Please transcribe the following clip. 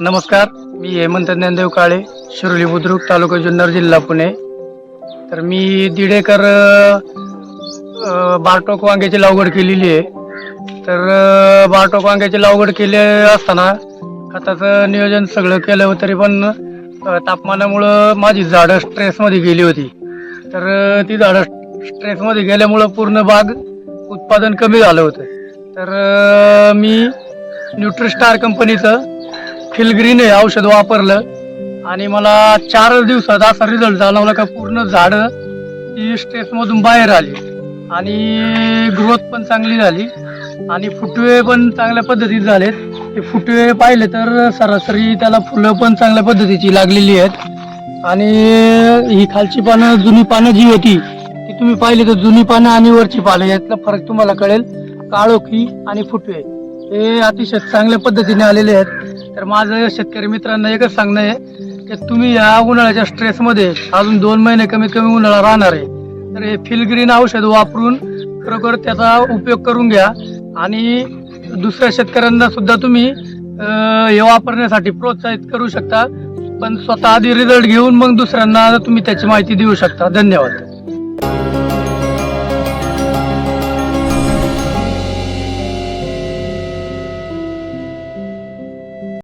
नमस्कार मी हेमंत ज्ञानदेव काळे शिरोली बुद्रुक तालुका जुन्नर जिल्हा पुणे. तर मी दीड एकर बारटोक वांग्याची लागवड केलेली आहे. तर बारटोक वांग्याची लागवड केली असताना खताचं नियोजन सगळं केलं तरी पण तापमानामुळं माझी झाडं स्ट्रेसमध्ये गेली होती. तर ती झाडं स्ट्रेसमध्ये गेल्यामुळं पूर्ण बाग उत्पादन कमी झालं होतं. तर मी न्यूट्रिस्टार कंपनीचं फिलग्रीन हे औषध वापरलं. आणि मला चार दिवसात असा रिझल्ट जाणवला का पूर्ण झाडं ती स्ट्रेसमधून बाहेर आली. आणि ग्रोथ पण चांगली झाली. आणि फुटवे पण चांगल्या पद्धतीत झालेत. ते फुटवे पाहिले तर सरासरी त्याला फुलं पण चांगल्या पद्धतीची लागलेली आहेत. आणि ही खालची पानं जुनी पानं जी होती ती तुम्ही पाहिली तर जुनी पानं आणि वरची पानं यातला फरक तुम्हाला कळेल. काळोखी आणि फुटवे हे अतिशय चांगल्या पद्धतीने आलेले आहेत. तर माझं शेतकरी मित्रांना एकच सांगणं आहे की तुम्ही या उन्हाळ्याच्या स्ट्रेसमध्ये अजून दोन महिने कमीत कमी उन्हाळा राहणार आहे. तर हे फिलग्रीन औषध वापरून खरोखर त्याचा उपयोग करून घ्या. आणि दुसऱ्या शेतकऱ्यांना सुद्धा तुम्ही हे वापरण्यासाठी प्रोत्साहित करू शकता. पण स्वतः आधी रिझल्ट घेऊन मग दुसऱ्यांना तुम्ही त्याची माहिती देऊ शकता. धन्यवाद.